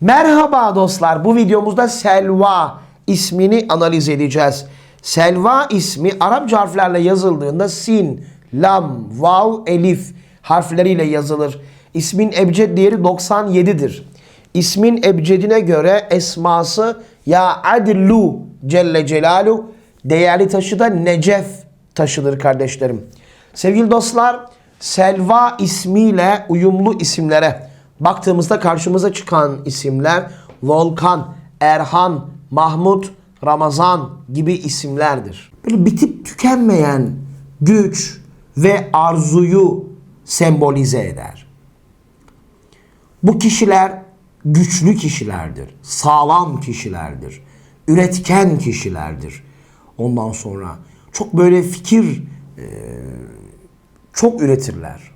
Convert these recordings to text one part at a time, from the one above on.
Merhaba dostlar. Bu videomuzda Selva ismini analiz edeceğiz. Selva ismi Arapça harflerle yazıldığında sin, lam, vav, elif harfleriyle yazılır. İsmin ebced değeri 97'dir. İsmin ebcedine göre esması ya adlu Celle Celalu değerli taşı da Necef taşıdır kardeşlerim. Sevgili dostlar, Selva ismiyle uyumlu isimlere baktığımızda karşımıza çıkan isimler Volkan, Erhan, Mahmut, Ramazan gibi isimlerdir. Böyle bitip tükenmeyen güç ve arzuyu sembolize eder. Bu kişiler güçlü kişilerdir, sağlam kişilerdir, üretken kişilerdir. Ondan sonra çok böyle fikir çok üretirler.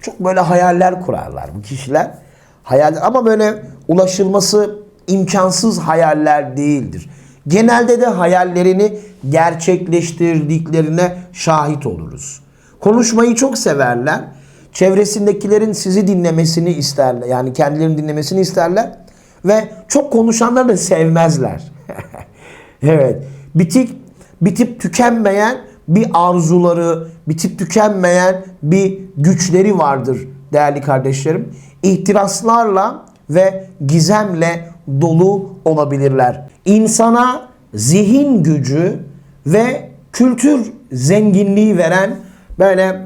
Çok böyle hayaller kurarlar bu kişiler. Hayaller ama böyle ulaşılması imkansız hayaller değildir. Genelde de hayallerini gerçekleştirdiklerine şahit oluruz. Konuşmayı çok severler. Çevresindekilerin sizi dinlemesini isterler. Yani kendilerini dinlemesini isterler. Ve çok konuşanları da sevmezler. evet. Bitik, bitip tükenmeyen bir arzuları, bitip tükenmeyen bir güçleri vardır değerli kardeşlerim. İhtiraslarla ve gizemle dolu olabilirler. İnsana zihin gücü ve kültür zenginliği veren böyle hmm,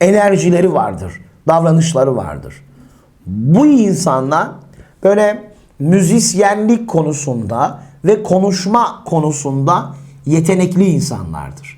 enerjileri vardır, davranışları vardır. Bu insanlar böyle müzisyenlik konusunda ve konuşma konusunda yetenekli insanlardır.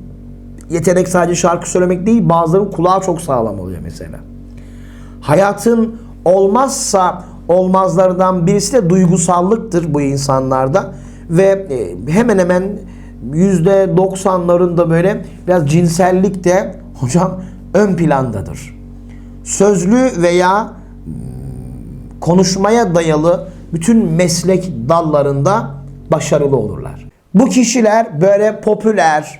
yetenek sadece şarkı söylemek değil, bazılarının kulağı çok sağlam oluyor mesela. Hayatın olmazsa olmazlardan birisi de duygusallıktır bu insanlarda ve e, hemen hemen yüzde 90'larında böyle biraz cinsellik de hocam ön plandadır. Sözlü veya hmm, konuşmaya dayalı bütün meslek dallarında başarılı olurlar. Bu kişiler böyle popüler,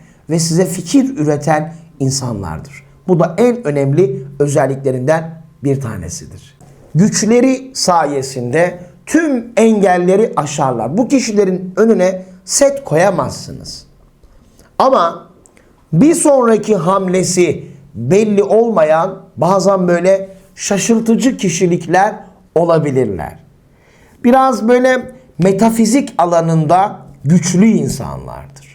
ve size fikir üreten insanlardır. Bu da en önemli özelliklerinden bir tanesidir. Güçleri sayesinde tüm engelleri aşarlar. Bu kişilerin önüne set koyamazsınız. Ama bir sonraki hamlesi belli olmayan bazen böyle şaşırtıcı kişilikler olabilirler. Biraz böyle metafizik alanında güçlü insanlardır.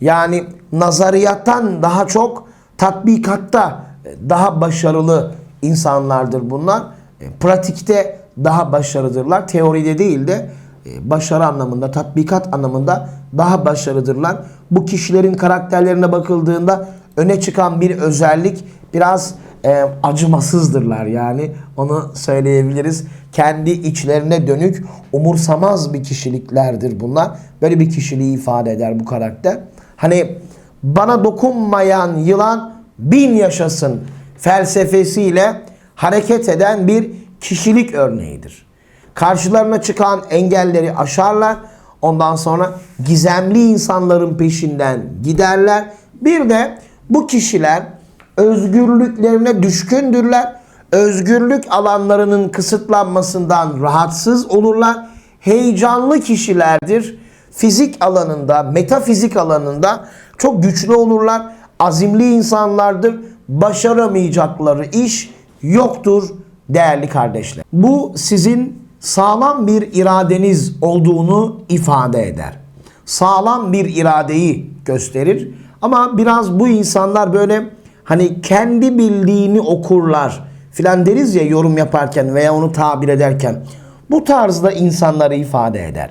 Yani nazariyattan daha çok tatbikatta daha başarılı insanlardır bunlar. E, Pratikte daha başarılıdırlar. Teoride değil de e, başarı anlamında, tatbikat anlamında daha başarılıdırlar. Bu kişilerin karakterlerine bakıldığında öne çıkan bir özellik biraz e, acımasızdırlar yani onu söyleyebiliriz. Kendi içlerine dönük umursamaz bir kişiliklerdir bunlar. Böyle bir kişiliği ifade eder bu karakter. Hani bana dokunmayan yılan bin yaşasın felsefesiyle hareket eden bir kişilik örneğidir. Karşılarına çıkan engelleri aşarlar. Ondan sonra gizemli insanların peşinden giderler. Bir de bu kişiler özgürlüklerine düşkündürler. Özgürlük alanlarının kısıtlanmasından rahatsız olurlar. Heyecanlı kişilerdir. Fizik alanında, metafizik alanında çok güçlü olurlar. Azimli insanlardır. Başaramayacakları iş yoktur değerli kardeşler. Bu sizin sağlam bir iradeniz olduğunu ifade eder. Sağlam bir iradeyi gösterir. Ama biraz bu insanlar böyle hani kendi bildiğini okurlar filan deriz ya yorum yaparken veya onu tabir ederken. Bu tarzda insanları ifade eder.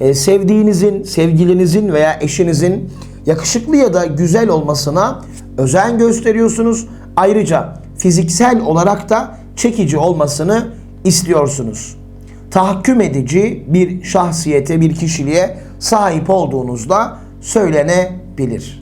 Ee, sevdiğinizin, sevgilinizin veya eşinizin yakışıklı ya da güzel olmasına özen gösteriyorsunuz. Ayrıca fiziksel olarak da çekici olmasını istiyorsunuz. Tahakküm edici bir şahsiyete, bir kişiliğe sahip olduğunuzda söylenebilir.